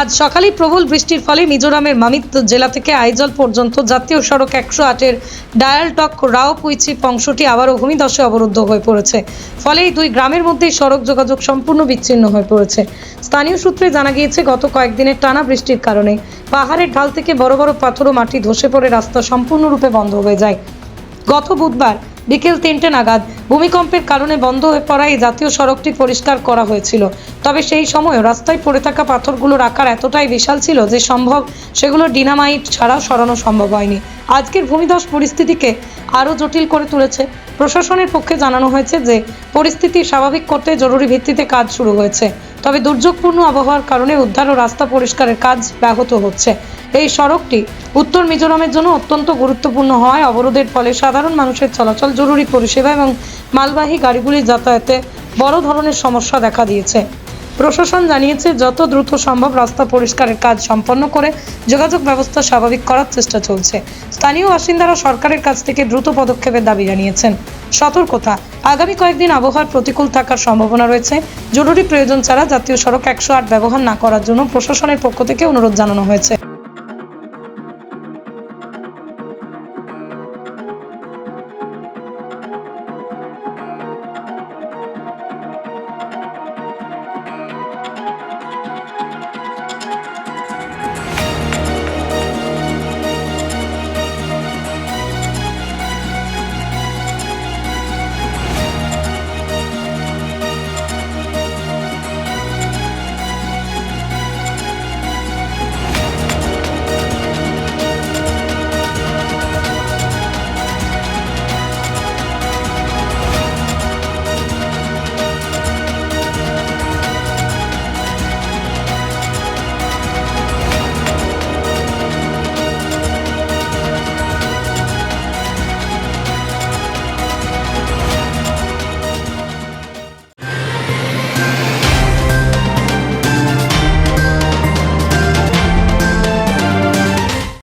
আজ সকালেই প্রবল বৃষ্টির ফলে মিজোরামের মামিত জেলা থেকে আইজল পর্যন্ত জাতীয় সড়ক একশো আটের ডায়ালটক রাওপুইচিপ অংশটি আবারও ভূমিধসে অবরুদ্ধ হয়ে পড়েছে। ফলে এই দুই গ্রামের মধ্যেই সড়ক যোগাযোগ সম্পূর্ণ বিচ্ছিন্ন হয়ে পড়েছে। স্থানীয় সূত্রে জানা গিয়েছে, গত কয়েকদিনের টানা বৃষ্টির কারণে পাহাড়ের ঢাল থেকে বড় বড় পাথর ও মাটি ধসে পড়ে রাস্তা সম্পূর্ণরূপে বন্ধ হয়ে যায়। গত বুধবার বিকেল তিনটে নাগাদ ভূমিকম্পের কারণে বন্ধ হয়ে পড়া এই জাতীয় সড়কটি পরিষ্কার করা হয়েছিল। তবে সেই সময় রাস্তায় পড়ে থাকা পাথরগুলোর আকার এতটাই বিশাল ছিল যে সম্ভব সেগুলো ডিনামাইট ছাড়া সরানো সম্ভব হয়নি। আজকের ভূমিধস পরিস্থিতিকে আরও জটিল করে তুলেছে। প্রশাসনের পক্ষে জানানো হয়েছে যে পরিস্থিতি স্বাভাবিক করতে জরুরি ভিত্তিতে কাজ শুরু হয়েছে। তবে দুর্যোগপূর্ণ আবহাওয়ার কারণে উদ্ধার ও রাস্তা পরিষ্কারের কাজ ব্যাহত হচ্ছে। এই সড়কটি উত্তর মিজোরামের জন্য অত্যন্ত গুরুত্বপূর্ণ হওয়ায় অবরোধের ফলে সাধারণ মানুষের চলাচল জরুরি পরিষেবা এবং মালবাহী গাড়িগুলির যাতায়াতে বড় ধরনের সমস্যা দেখা দিয়েছে। প্রশাসন জানিয়েছে, যত দ্রুত সম্ভব রাস্তা পরিষ্কারের কাজ সম্পন্ন করে যোগাযোগ ব্যবস্থা স্বাভাবিক করার চেষ্টা চলছে। স্থানীয় বাসিন্দারা সরকারের কাছ থেকে দ্রুত পদক্ষেপের দাবি জানিয়েছেন। সতর্কতা, আগামী কয়েকদিন আবহাওয়ার প্রতিকূল থাকার সম্ভাবনা রয়েছে। জরুরি প্রয়োজন ছাড়া জাতীয় সড়ক একশো আট ব্যবহার না করার জন্য প্রশাসনের পক্ষ থেকে অনুরোধ জানানো হয়েছে।